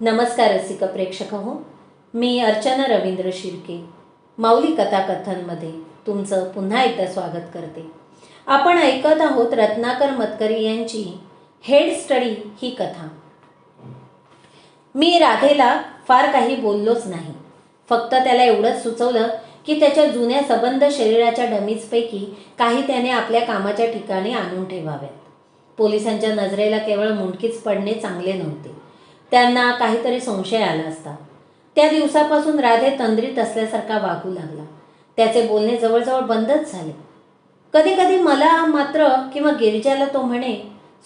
नमस्कार रसिक प्रेक्षक हो मी अर्चना रवींद्र शिर्के. माऊली कथाकथनमध्ये तुमचं पुन्हा एकदा स्वागत करते. आपण ऐकत आहोत रत्नाकर मतकरी यांची हेड स्टडी ही कथा. मी राधेला फार काही बोललोच नाही. फक्त त्याला एवढंच सुचवलं की त्याच्या जुन्या सबंध शरीराच्या डमीजपैकी काही त्याने आपल्या कामाच्या ठिकाणी आणून ठेवाव्यात. पोलिसांच्या नजरेला केवळ मुंडकीच पडणे चांगले नव्हते. त्यांना काहीतरी संशय आला असता. त्या दिवसापासून राधे तंद्रीत असल्यासारखा वागू लागला. त्याचे बोलणे जवळजवळ बंदच झाले. कधी कधी मला मात्र किंवा गिरिजाला तो म्हणे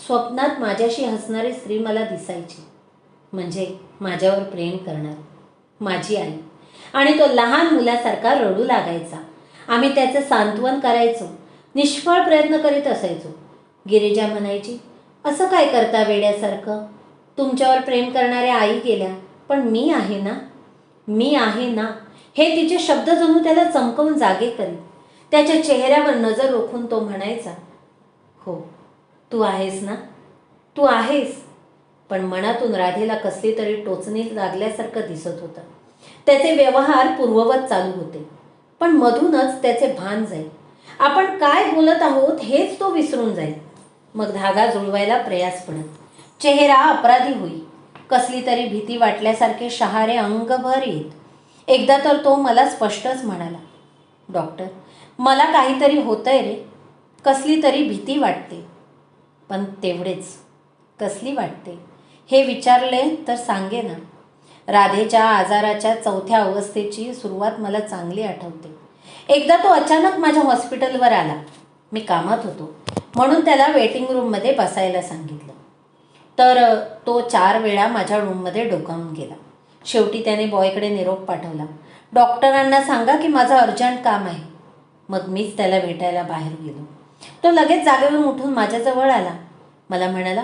स्वप्नात माझ्याशी हसणारी स्त्री मला दिसायची. म्हणजे माझ्यावर प्रेम करणार. माझी आई. आणि तो लहान मुलासारखा रडू लागायचा. आम्ही त्याचं सांत्वन करायचो. निष्फळ प्रयत्न करीत असायचो. गिरिजा म्हणायची असं काय करता वेड्यासारखं? तुमच्यावर प्रेम करणाऱ्या आई गेल्या पण मी आहे ना? मी आहे ना? हे तिचे शब्द जणू त्याला चमकवून जागे करीत त्याच्या चेहऱ्यावर नजर रोखून तो म्हणायचा हो तू आहेस ना? तू आहेस. पण मनातून राधेला कसली तरी टोचणी लागल्यासारखं दिसत होतं. त्याचे व्यवहार पूर्ववत चालू होते पण मधूनच त्याचे भान जाईल आपण काय बोलत आहोत हेच तो विसरून जाईल मग धागा जुळवायला प्रयास पडत. चेहरा अपराधी होई. कसली तरी भीती वाटल्यासारखे शहारे अंगभर येत. एकदा तर तो मला स्पष्टच म्हणाला डॉक्टर मला काहीतरी होतंय रे. कसली तरी भीती वाटते. पण तेवढेच. कसली वाटते? हे विचारले तर सांगे ना. राधेच्या आजाराच्या चौथ्या अवस्थेची सुरुवात मला चांगली आठवते. एकदा तो अचानक माझ्या हॉस्पिटलवर आला. मी कामात होतो. म्हणून त्याला वेटिंग रूममध्ये बसायला सांगितलं. तर तो चार वेळा माझ्या रूममध्ये डोकावून गेला. शेवटी त्याने बॉयकडे निरोप पाठवला. डॉक्टरांना सांगा की माझं अर्जंट काम आहे. मग मीच त्याला भेटायला बाहेर गेलो. तो लगेच जागेवरून उठून माझ्याजवळ आला. मला म्हणाला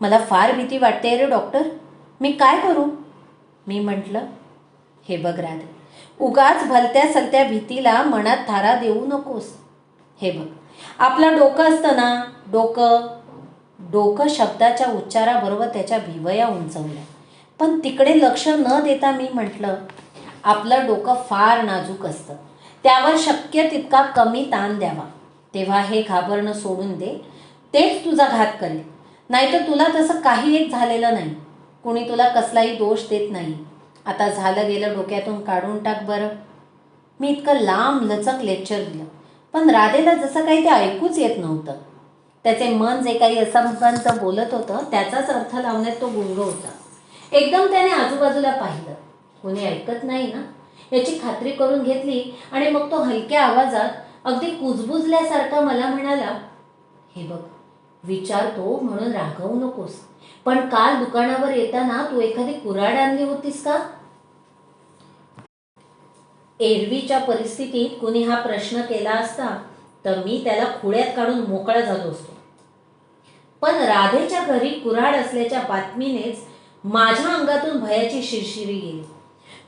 मला फार भीती वाटते रे डॉक्टर. मी काय करू? मी म्हटलं हे बघ राधे उगाच भलत्या सलत्या भीतीला मनात थारा देऊ नकोस. हे बघ आपलं डोकं असतं ना डोकं डोकं शब्दाच्या उच्चाराबरोबर त्याच्या भिवया उंचवल्या. पण तिकडे लक्ष न देता मी म्हटलं आपलं डोकं फार नाजूक असतं. त्यावर शक्य तितका कमी ताण द्यावा. तेव्हा हे घाबरणं सोडून दे. तेच तुझा घात करेल. नाहीतर तुला तसं काही एक झालेलं नाही. कुणी तुला कसलाही दोष देत नाही. आता झालं गेलं डोक्यातून काढून टाक बरं. मी इतकं लांब लचक लेक्चर दिलं. पण राधेला जसं काही ते ऐकूच येत नव्हतं. त्याचे मन जे काही असंबंध बोलत होतं त्याचाच अर्थ लावण्यात तो गुंग होता. एकदम त्याने आजूबाजूला पाहिलं. कोणी ऐकत नाही ना? याची खात्री करून घेतली आणि मग तो हलक्या आवाजात अगदी कुजबुजल्यासारखा मला म्हणाला हे बघ विचारतो म्हणून रागवू नकोस. पण काल दुकानावर येताना तू एखादी कुऱ्हाड आणली होतीस का? एरवीच्या परिस्थितीत कुणी हा प्रश्न केला असता तर मी त्याला खुळ्यात काढून मोकळा झालो असतो. पण राधेच्या घरी कुऱ्हाड असल्याच्या बातमीनेच माझ्या अंगातून भयाची शिरशिरी गेली.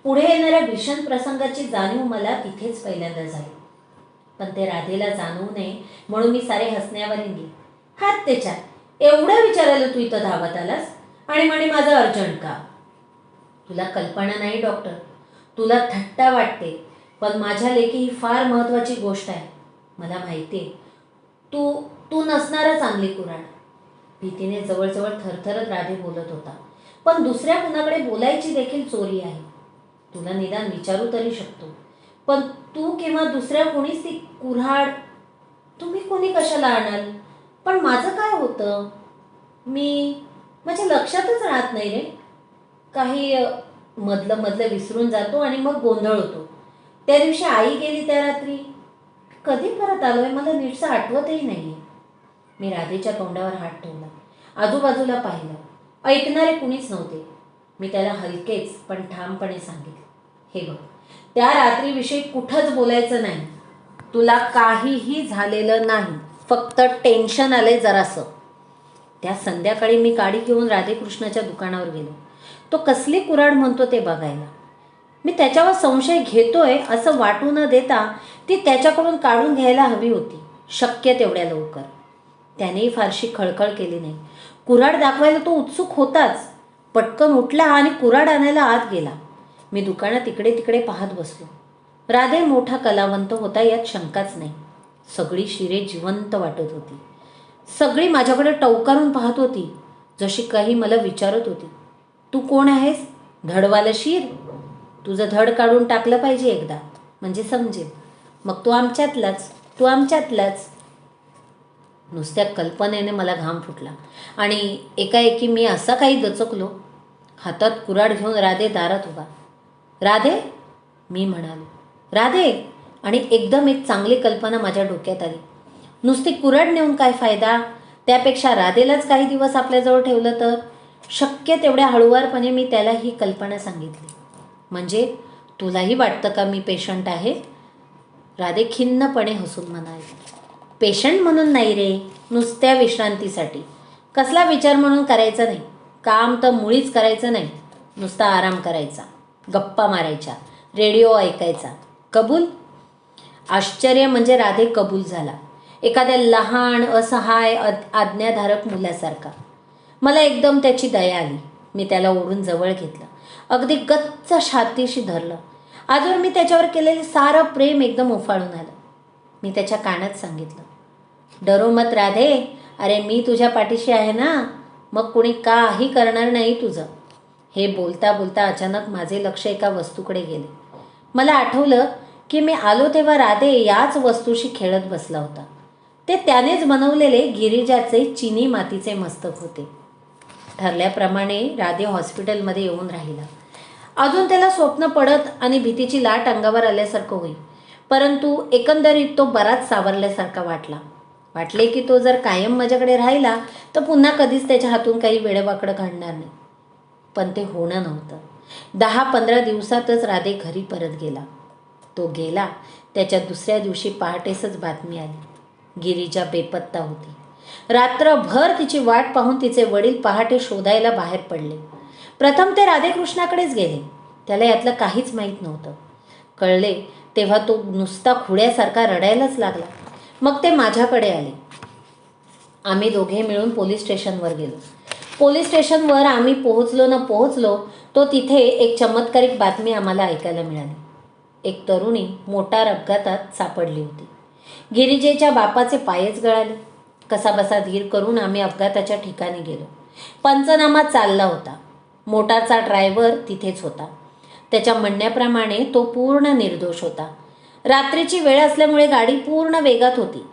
पुढे येणाऱ्या भीषण प्रसंगाची जाणीव मला तिथेच पहिल्यांदा झाली. पण ते राधेला जाणवू नये म्हणून मी सारे हसण्यावर गेले. हात त्याच्यात. एवढं विचारायला तू इथं धावत आलास? आणि म्हणे माझं अर्जंट का तुला कल्पना नाही डॉक्टर. तुला थट्टा वाटते. पण माझ्या लेखी ही फार महत्त्वाची गोष्ट आहे. मला माहिती आहे तू तू नसणारच चांगली कुऱ्हाड. भीतीने जवळजवळ थरथरत राधे बोलत होता. पण दुसऱ्या कुणाकडे बोलायची देखील चोरी आहे? तुला निदान विचारू तरी शकतो. पण तू किंवा दुसऱ्या कोणीच ती कुऱ्हाड तुम्ही कोणी कशाला आणाल? पण माझं काय होतं? मी माझ्या लक्षातच राहत नाही रे. काही मधलं मधलं विसरून जातो आणि मग गोंधळ होतो त्या दिवशी आई गेली त्या रात्री. कधी परत आलोय? मला नीटसं आठवतही नाही मी राधेच्या तोंडावर हात ठेवला. आजूबाजूला पाहिलं. ऐकणारे कुणीच नव्हते. मी त्याला हलकेच पण ठामपणे सांगितले. हे बघ त्या रात्रीविषयी कुठंच बोलायचं नाही. तुला काहीही झालेलं नाही. फक्त टेन्शन आले जरासं. त्या संध्याकाळी मी गाडी घेऊन राधेकृष्णाच्या दुकानावर गेलो. तो कसली कुऱ्हाड म्हणतो ते बघायला. मी त्याच्यावर संशय घेतोय असं वाटू न देता ती त्याच्याकडून काढून घ्यायला हवी होती. शक्य तेवढ्या लवकर. त्यानेही फारशी खळखळ केली नाही. कुऱ्हाड दाखवायला तो उत्सुक होताच. पटकन उठला आणि कुऱ्हाड आणायला आत गेला. मी दुकानात इकडे तिकडे पाहत बसलो. राधे मोठा कलावंत होता यात शंकाच नाही. सगळी शिरे जिवंत वाटत होती. सगळी माझ्याकडे टवकारून पाहत होती. जशी काही मला विचारत होती. तू कोण आहेस? धडवालं शिर? तुझं धड काढून टाकलं पाहिजे एकदा. म्हणजे समजेल. मग तू आमच्यातलाच. तू आमच्यातलाच. नुसत्या कल्पनेने मला घाम फुटला. आणि एकाएकी मी असा काही दचकलो हातात कुराड घेऊन राधे दारात उभा. राधे मी म्हणालो. राधे आणि एकदम एक चांगली कल्पना माझ्या डोक्यात आली. नुसती कुराड नेऊन काय फायदा? त्यापेक्षा राधेलाच काही दिवस आपल्याजवळ ठेवलं तर? शक्य तेवढ्या हळुवारपणे मी त्याला ही कल्पना सांगितली. म्हणजे तुलाही वाटतं का मी पेशंट आहे? राधे खिन्नपणे हसून म्हणाले. पेशंट म्हणून नाही रे नुसत्या विश्रांतीसाठी. कसला विचार म्हणून करायचा नाही. काम तर मुळीच करायचं नाही. नुसता आराम करायचा. गप्पा मारायच्या. रेडिओ ऐकायचा. कबूल? आश्चर्य म्हणजे राधे कबूल झाला. एखाद्या लहान असहाय आज्ञाधारक मुलासारखा. मला एकदम त्याची दया आली. मी त्याला ओढून जवळ घेतलं. अगदी गच्च छातीशी धरलं. आजवर मी त्याच्यावर केलेले सारं प्रेम एकदम उफाळून आलं. मी त्याच्या कानात सांगितलं. डरो मत राधे. अरे मी तुझ्या पाठीशी आहे ना. मग कुणी काही करणार नाही तुझं. हे बोलता बोलता अचानक माझे लक्ष एका वस्तूकडे गेले. मला आठवलं की मी आलो तेव्हा राधे याच वस्तूशी खेळत बसला होता. ते त्यानेच बनवलेले गिरिजाचे चिनी मातीचे मस्तक होते. ठरल्याप्रमाणे राधे हॉस्पिटलमध्ये येऊन राहिला. अजून त्याला स्वप्न पडत आणि भीतीची लाट अंगावर आल्यासारखं होई. परंतु एकंदरीत तो बराच सावरल्यासारखा वाटला. वाटले की तो जर कायम माझ्याकडे राहिला तर पुन्हा कधीच त्याच्या हातून काही वेडवाकडं काढणार नाही. पण ते होणं नव्हतं. दहा पंधरा दिवसातच राधे घरी परत गेला. तो गेला. त्याच्या दुसऱ्या दिवशी पहाटेसच बातमी आली. गिरीजा बेपत्ता होती. रात्रभर तिची वाट पाहून तिचे वडील पहाटे शोधायला बाहेर पडले. प्रथम ते राधेकृष्णाकडेच गेले. त्याला यातलं काहीच माहीत नव्हतं. कळले तेव्हा तो नुसता खुड्यासारखा रडायलाच लागला. मग ते माझ्याकडे आले. आम्ही दोघे मिळून पोलीस स्टेशनवर गेलो. पोलीस स्टेशनवर आम्ही पोहोचलो ना पोहोचलो तो तिथे एक चमत्कारिक बातमी आम्हाला ऐकायला मिळाली. एक तरुणी मोटार अपघातात सापडली होती. गिरिजेच्या बापाचे पायच गळाले. कसाबसा धीर करून आम्ही अपघाताच्या ठिकाणी गेलो. पंचनामा चालला होता. मोटारचा ड्रायव्हर तिथेच होता. त्याच्या म्हणण्याप्रमाणे तो पूर्ण निर्दोष होता. रात्रीची वेळ असल्यामुळे गाडी पूर्ण वेगात होती.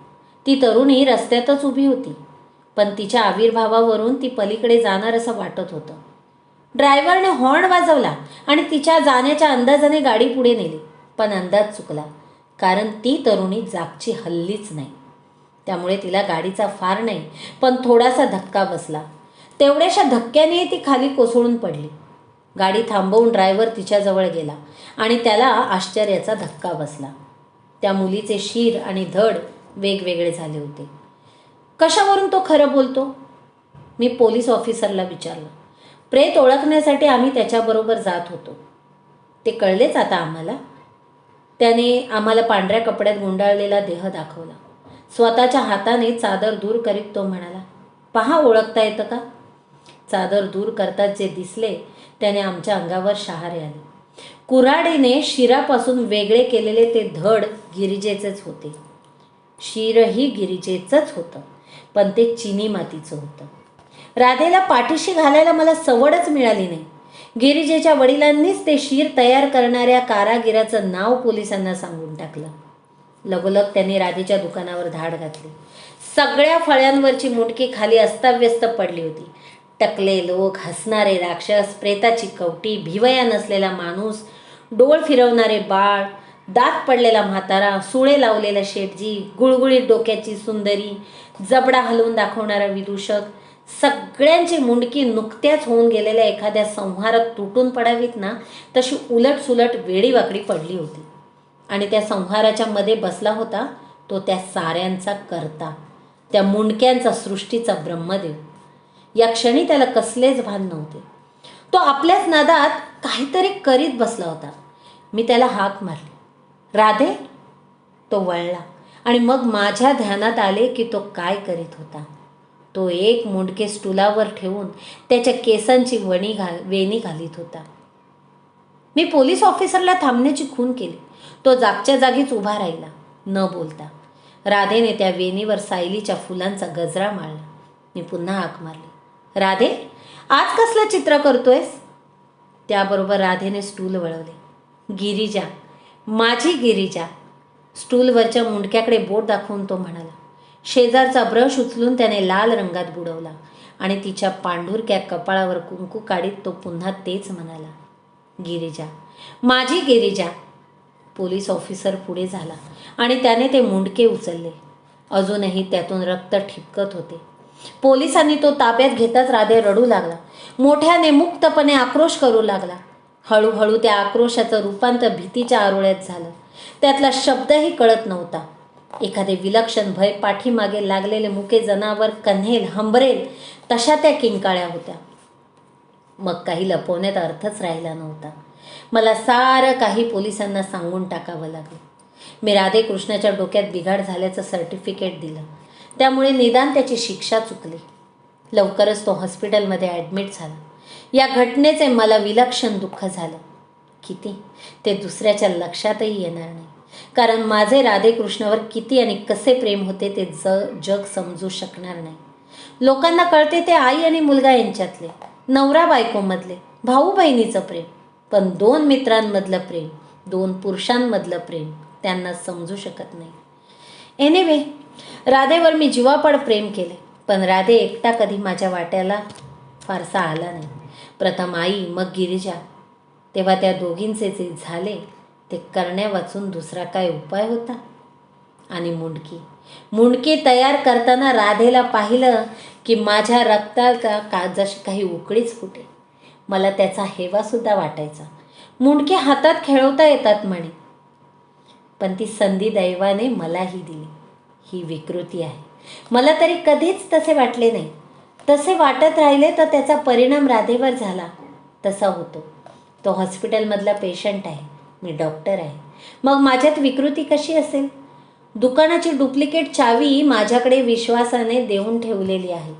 ती तरुणी रस्त्यातच उभी होती पण तिच्या आविर्भावावरून ती पलीकडे जाणार असं वाटत होतं. ड्रायव्हरने हॉर्न वाजवला आणि तिच्या जाण्याच्या अंदाजाने गाडी पुढे नेली पण अंदाज चुकला कारण ती तरुणी जागची हल्लीच नाही. त्यामुळे तिला गाडीचा फार नाही पण थोडासा धक्का बसला. तेवढ्याशा धक्क्याने ती खाली कोसळून पडली. गाडी थांबवून ड्रायव्हर तिच्याजवळ गेला आणि त्याला आश्चर्याचा धक्का बसला. त्या मुलीचे शीर आणि धड वेगवेगळे झाले होते. कशावरून तो खरं बोलतो? मी पोलीस ऑफिसरला विचारलं. प्रेत ओळखण्यासाठी आम्ही त्याच्याबरोबर जात होतो. ते कळलेच आता आम्हाला. त्याने आम्हाला पांढऱ्या कपड्यात गुंडाळलेला देह दाखवला. स्वतःच्या हाताने चादर दूर करीत तो म्हणाला. पहा ओळखता येतं का? चादर दूर करतात जे दिसले त्याने आमच्या अंगावर शहारे आले कुऱ्हाडीने शिरापासून वेगळे केलेले ते धड गिरिजेचेच होते. शिरही गिरिजेचंच होतं पण ते चिनी मातीचं होतं. राधेला पाठीशी घालायला मला सवडच मिळाली नाही. गिरिजेच्या वडिलांनीच ते शीर तयार करणाऱ्या कारागिराचं नाव पोलिसांना सांगून टाकलं. लगोलग त्यांनी राधेच्या दुकानावर धाड घातली. सगळ्या फळ्यांवरची मुंडकी खाली अस्ताव्यस्त पडली होती. टकले लोक हसणारे राक्षस प्रेताची कवटी भिवया नसलेला माणूस डोळ फिरवणारे बाळ दात पडलेला म्हातारा सुळे लावलेला शेटजी गुळगुळीत डोक्याची सुंदरी जबडा हलवून दाखवणारा विदूषक सगळ्यांची मुंडकी नुकत्याच होऊन गेलेल्या एखाद्या संहारात तुटून पडावीत ना तशी उलट सुलट वेडीवाकडी पडली होती. आणि त्या संहाराच्या मध्ये बसला होता तो त्या साऱ्यांचा करता त्या मुंडक्यांचा सृष्टीचा ब्रह्मदेव. या क्षणी त्याला कसलेच भान नव्हते. तो आपल्याच नादात काहीतरी करीत बसला होता. मी त्याला हाक मारली. राधे तो वळला आणि मग माझ्या ध्यानात आले की तो काय करीत होता. तो एक मुंडके स्टुलावर ठेवून त्याच्या केसांची वणी घाल वेणी घालीत होता. मी पोलीस ऑफिसरला थांबण्याची खून केली. तो जागच्या जागीच उभा राहिला न बोलता. राधेने त्या वेणीवर सायलीच्या फुलांचा गजरा मारला मी पुन्हा हाक मारली. राधे आज कसलं चित्र करतोयस? त्याबरोबर राधेने स्टूल वळवले. गिरिजा माझी गिरिजा. स्टूलवरच्या मुंडक्याकडे बोट दाखवून तो म्हणाला. शेजारचा ब्रश उचलून त्याने लाल रंगात बुडवला आणि तिच्या पांढुरक्या कपाळावर कुंकू काढीत तो पुन्हा तेच म्हणाला. गिरिजा माझी गिरिजा. पोलीस ऑफिसर पुढे झाला आणि त्याने ते मुंडके उचलले. अजूनही त्यातून रक्त ठिपकत होते. पोलिसांनी तो ताब्यात घेताच राधे रडू लागला. मोठ्याने मुक्तपणे आक्रोश करू लागला. हळूहळू त्या आक्रोशाचं रूपांतर भीतीच्या आरोळ्यात झालं. त्यातला शब्दही कळत नव्हता. एखादे विलक्षण भय पाठीमागे लागलेले मुके जनावर कन्हेल हंबरेल तशा त्या किंकाळ्या होत्या. मग काही लपवण्यात अर्थच राहिला नव्हता. मला सारं काही पोलिसांना सांगून टाकावं लागलं. मी राधे कृष्णाच्या डोक्यात बिघाड झाल्याचं सर्टिफिकेट दिलं. त्यामुळे निदान त्याची शिक्षा चुकली. लवकरच तो हॉस्पिटलमध्ये ॲडमिट झाला. या घटनेचे मला विलक्षण दुःख झालं. किती? ते दुसऱ्याच्या लक्षातही येणार नाही. कारण माझे राधेकृष्णावर किती आणि कसे प्रेम होते ते ज जग समजू शकणार नाही. लोकांना कळते ते आई आणि मुलगा यांच्यातले नवरा बायकोमधले भाऊ बहिणीचं प्रेम. पण दोन मित्रांमधलं प्रेम दोन पुरुषांमधलं प्रेम त्यांना समजू शकत नाही. एनिवे राधेवर मी जीवापड प्रेम केले पण राधे एकटा कधी माझ्या वाट्याला फारसा आला नाही. प्रथम आई मग गिरिजा. तेव्हा त्या दोघींचे जे झाले ते करण्या वाचून दुसरा काय उपाय होता? आणि मुंडकी. मुंडकी तयार करताना राधेला पाहिलं की माझ्या रक्ताल का जशी काही उकळीच फुटे. मला त्याचा हेवासुद्धा वाटायचा. मुंडके हातात खेळवता येतात म्हणे पण ती संधी दैवाने मलाही दिली. ही विकृती आहे. मला तरी कधीच तसे वाटले नाही. तसे वाटत राहिले तर त्याचा परिणाम राधेवर झाला. तसा होतो. तो हॉस्पिटलमधला पेशंट आहे. मी डॉक्टर आहे. मग माझ्यात विकृती कशी असेल? दुकानाची डुप्लिकेट चावी माझ्याकडे विश्वासाने देऊन ठेवलेली आहे.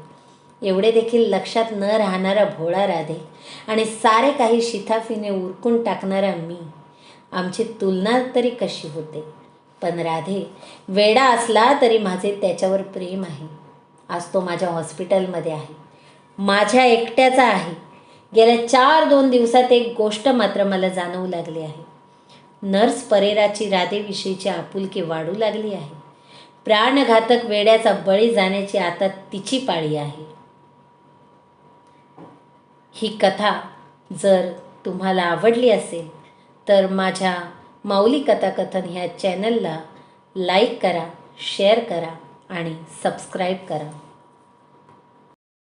एवढे देखील लक्षात न राहणारा भोळा राधे आणि सारे काही शिथाफीने उरकून टाकणारा मी. आमची तुलना तरी कशी होते? पण राधे वेडा असला तरी माझे त्याच्यावर प्रेम आहे. आज तो माझ्या हॉस्पिटलमध्ये आहे. माझ्या एकट्याचा आहे. गेल्या चार दोन दिवसात एक गोष्ट मात्र मला जाणवू लागली आहे. नर्स परेराची राधेविषयीची आपुलकी वाढू लागली आहे. प्राणघातक वेड्याचा बळी जाण्याची आता तिची पाळी आहे. ही कथा जर तुम्हाला आवडली असेल तर माझ्या माऊली कथाकथन ह्या चॅनलला लाईक करा शेअर करा आणि सबस्क्राईब करा.